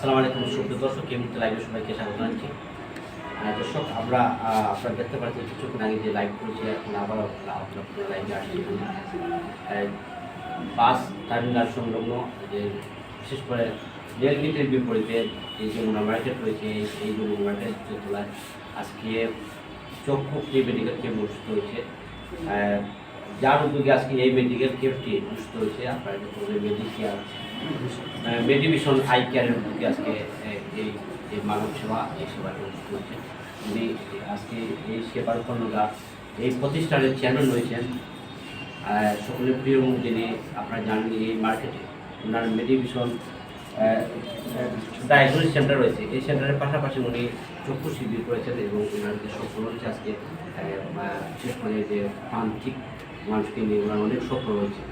আসসালামু আলাইকুম, সুপ্রিয় দর্শক, এই মুহূর্তে লাইভে সবাইকে স্বাগত জানাচ্ছি। দর্শক, আমরা আপনারা দেখতে পাচ্ছি কিছুক্ষণ আগে যে লাইভ করেছি, এখন আবার লাইভে আসছি। বাস টার্মিনাল সংলগ্ন, যে বিশেষ করে রেল গেটের বিপরীতে এই যে মোনা মার্কেট রয়েছে, এই যে মোনা মার্কেট তোলায় আজকে চক্ষু মেডিকেল ক্যাম্প অনুষ্ঠিত হয়েছে। যার উদ্যোগে আজকে এই মেডিকেল ক্যাম্পটি অনুষ্ঠিত হয়েছে, আপনারা মেডিকেয়ার মেডিভিশন আই কেয়ারের উদ্যোগে আজকে এই মানব সেবা, এই সেবাটি অনুষ্ঠিত হয়েছে। উনি আজকে এই সেবার কর্মরা এই প্রতিষ্ঠানের চেয়ারম্যান রয়েছেন সকলের প্রিয় যিনি আপনারা জানেন এই মার্কেটে ওনার মেডিভিশন ডায়াগনোসিস সেন্টার রয়েছে। এই সেন্টারের পাশাপাশি উনি চক্ষু শিবির করেছেন এবং ওনার যে সফল হচ্ছে আজকে বিশেষ করে যে প্রান্তিক মানুষকে নিয়ে ওনার অনেক স্বপ্ন রয়েছে।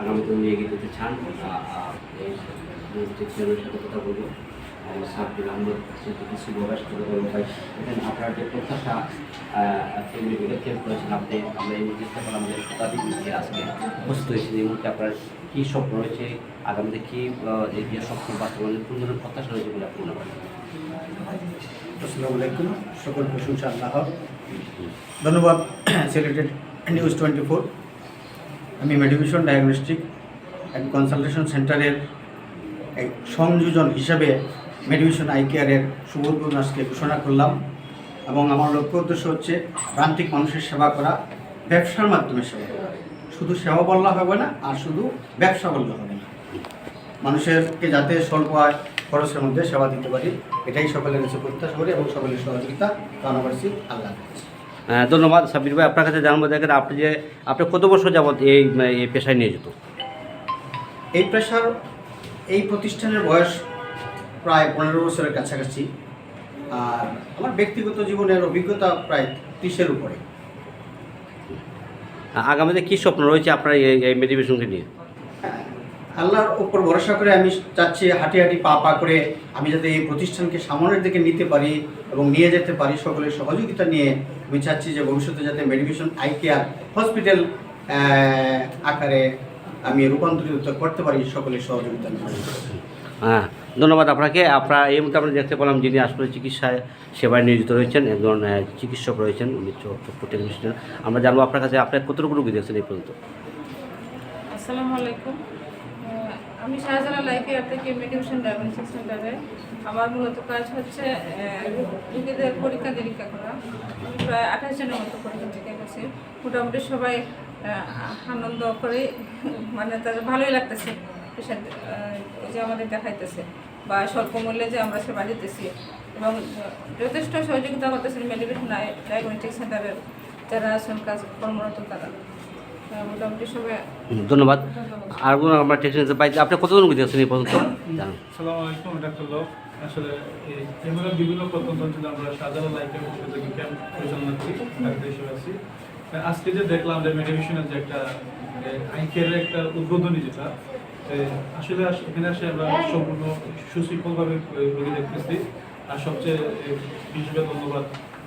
আগামীতে উনি এগিয়ে যেতে চান সাথে কথা বলব আপনার যে আপনি আমরা আমাদের আপনার স্বপ্ন রয়েছে? রয়েছে সকল প্রশংসা আল্লাহ ধন্যবাদ সিলেটেড নিউজ টোয়েন্টি ফোর আমি মেডিভিশন ডায়াগনস্টিক অ্যান্ড কনসালটেশন সেন্টারের এক সংযোজন হিসাবে মেডিভিশন আই কেয়ারের উদ্বোধন আজকে ঘোষণা করলাম এবং আমার লক্ষ্য উদ্দেশ্য হচ্ছে প্রান্তিক মানুষের সেবা করা, ব্যবসার মাধ্যমে সেবা করা। শুধু সেবা বললে হবে না, আর শুধু ব্যবসা বললে হবে না। মানুষেরকে যাতে স্বল্প আয় খরচের মধ্যে সেবা দিতে পারি। এটাই সকলের কাছে প্রত্যাশা করি এবং সকলের সহযোগিতা কামনা করছি আল্লাহ হাফেজ। ধন্যবাদ সাব্বির ভাই। আপনার কাছে জানব দেখেন আপনি যে আপনি কত বছর যাবত এই এই পেশায় নিয়োজিত? এই পেশার এই প্রতিষ্ঠানের বয়স প্রায় পনেরো বছরের কাছাকাছি। আর আমার ব্যক্তিগত জীবনের অভিজ্ঞতা প্রায় ত্রিশের উপরে। আগামীতে কী স্বপ্ন রয়েছে আপনার এই এই মেডিটেশনকে নিয়ে? আল্লাহর উপর ভরসা করে আমি চাচ্ছি হাঁটি হাঁটি পা পা করে আমি যাতে এই প্রতিষ্ঠানকে সামনের দিকে নিতে পারি এবং নিয়ে যেতে পারি সকলের সহযোগিতা নিয়ে আমি চাচ্ছি যে ভবিষ্যতে যাতে মেডিকেশন আই কেয়ার হসপিটাল আকারে আমি রূপান্তরিত করতে পারি সকলের সহযোগিতা নিয়ে। হ্যাঁ ধন্যবাদ আপনাকে। আপনার এই মুহূর্তে আমরা দেখতে পেলাম যিনি আসলে চিকিৎসায় সেবায় নিয়োজিত রয়েছেন একজন চিকিৎসক রয়েছেন উনি চক্ষু টেকনিশিয়ান আমরা জানব আপনার কাছে আপনার কতটুকু রুগী দেখছেন এই পর্যন্ত? আসসালামু আলাইকুম। আমি শাহজালাল লাইফ এয়ার থেকে মেডিকেশন ডায়াগনস্টিক সেন্টারে। আমার মূলত কাজ হচ্ছে রোগীদের পরীক্ষা নিরীক্ষা করা। আমি প্রায় আঠাশ জনের মতো পরীক্ষা নিরীক্ষা করছি। মোটামুটি সবাই আনন্দ করে মানে তাদের ভালোই লাগতেছে, পেশেন্ট যে আমাদের দেখাইতেছে, বা স্বল্প মূল্যে যে আমরা সেবা দিতেছি। এবং যথেষ্ট সহযোগিতা করতেছেন মেডিকেশন ডায়াগনস্টিক সেন্টারের যারা আছেন, কাজ কর্মরত তারা। ধন্যবাদ। আর কোনো আমরা টেকনিশিয়ান পাই আপনি কতজন দেখছেন এই পর্যন্ত? জানান। সালাম আলাইকুম ডাক্তার লোক। আসলে এই এগুলো বিভিন্ন প্রত্যন্ত আমরা সাধারণ লাইফের ক্যাম্প পরিচালনা করি ডাক্তার হিসেবে আছি। আজকে যে দেখলাম যে মেডিকেশনের যে একটা আই কেয়ারের একটা উদ্বোধনী যেটা আসলে এখানে আসে আমরা সম্পূর্ণ সুশৃঙ্খলভাবে রোগী দেখতেছি। আর সবচেয়ে এ, বিশেষভাবে ধন্যবাদ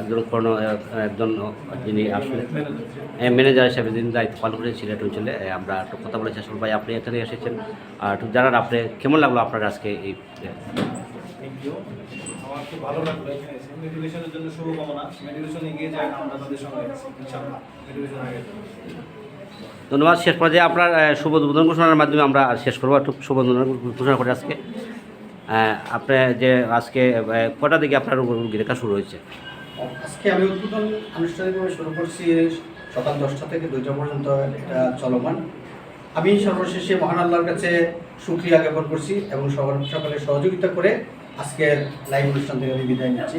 একজন আহ, একজন যিনি আসলে ম্যানেজার। হিসেবে যিনি দায়িত্ব পালন করেছেন সিলেট অঞ্চলে আমরা একটু কথা বলেছি। আসলে ভাই আপনি এখানে এসেছেন। আর একটু জানান আপনি কেমন লাগল আপনার আজকে এই আমার খুব ভালো লাগল এখানে এসে। মেডিটেশনের জন্য শুভকামনা। মেডিটেশন এগিয়ে যায় আমরা তাদের সঙ্গে ইনশাআল্লাহ। মেডিটেশন আগে ধন্যবাদ। শেষ পর্যায়ে আপনার শুভ উদ্বোধন ঘোষণার মাধ্যমে আমরা শেষ করব। একটু শুভ উদ্বোধন ঘোষণা করে আজকে। আহ, আপনি যে আজকে কটা থেকে আপনার রুগী দেখা শুরু হয়েছে? আজকে আমি উদ্বোধন আনুষ্ঠানিকভাবে শুরু করছি সকাল দশটা থেকে দুইটা পর্যন্ত এটা চলমান। আমি সর্বশেষে মহান আল্লাহর কাছে সুক্রিয়া জ্ঞাপন করছি এবং সকাল সহযোগিতা করে আজকে লাইভ অনুষ্ঠান থেকে আমি বিদায় নিচ্ছি।